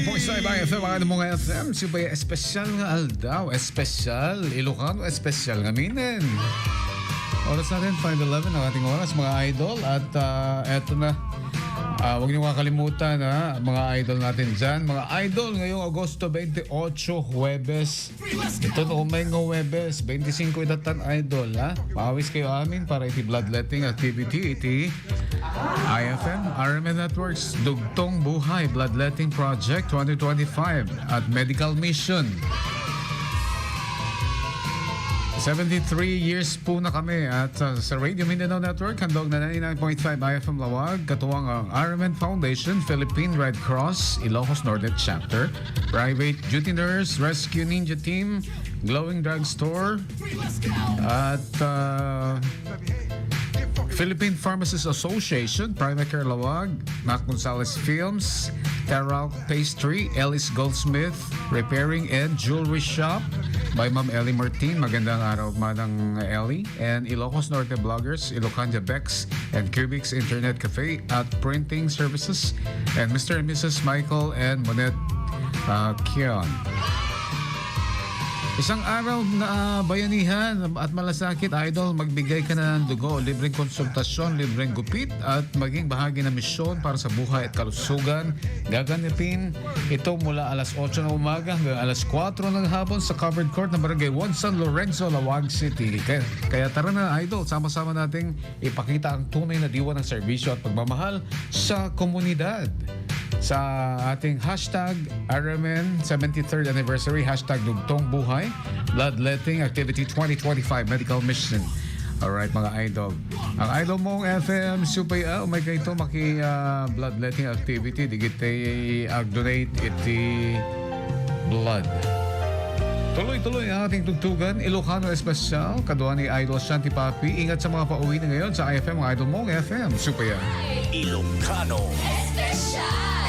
99.5 ang FM, mga FM. Subay, espesyal nga aldaw. Espesyal. Ilocano, espesyal nga minin. Oras natin, 5.11 ang ating oras, mga idol. At ah, eto na. Ah, huwag niyo kakalimutan ha, mga idol natin dyan. Mga idol, ngayong Agosto 28, Huwebes. Ito na umay nga Huwebes, 25 idatan idol ha. Pawis kayo amin para iti bloodletting activity, iti IFM, RMN Networks, Dugtong Buhay Bloodletting Project 2025 at Medical Mission. 73 years po na kami at uh, sa Radio Mindanao Network, handog na 99.5 IFM Lawag, katuwang ang RMN Foundation, Philippine Red Cross, Ilocos Norte Chapter, Private Duty Nurse, Rescue Ninja Team, Glowing Drug Store, at uh, Philippine Pharmacists Association, Private Care Lawag, Mac Gonzalez Films, Terral Pastry, Ellis Goldsmith, Repairing and Jewelry Shop by Ma'am Ellie Martin. Magandang araw, Manang Ellie. And Ilocos Norte Bloggers, Ilocanja Bex, and Cubics Internet Cafe at Printing Services, and Mr. and Mrs. Michael and Monet uh, Kion. Isang araw na ah, bayanihan at malasakit, idol, magbigay ka na ng dugo, libreng konsultasyon, libreng gupit at maging bahagi ng misyon para sa buhay at kalusugan. Gaganapin ito mula alas 8 ng umaga hanggang alas 4 ng hapon sa covered court ng Barangay 1 San Lorenzo, Lawag City. Kaya, kaya tara na, idol, sama-sama nating ipakita ang tunay na diwa ng serbisyo at pagmamahal sa komunidad sa ating hashtag RMN 73rd anniversary, hashtag Dugtong Buhay, Bloodletting Activity 2025 Medical Mission. Alright mga idol. Ang idol mong FM Supay ah, umay kayo ito maki ah, bloodletting activity. Digit ay ag-donate iti blood. Tuloy-tuloy ang ating tugtugan. Ilocano Espesyal. Kadua ni Idol Shanti Papi. Ingat sa mga pauwi na ngayon sa IFM, mga idol mong FM. Supaya. Ilocano Especial!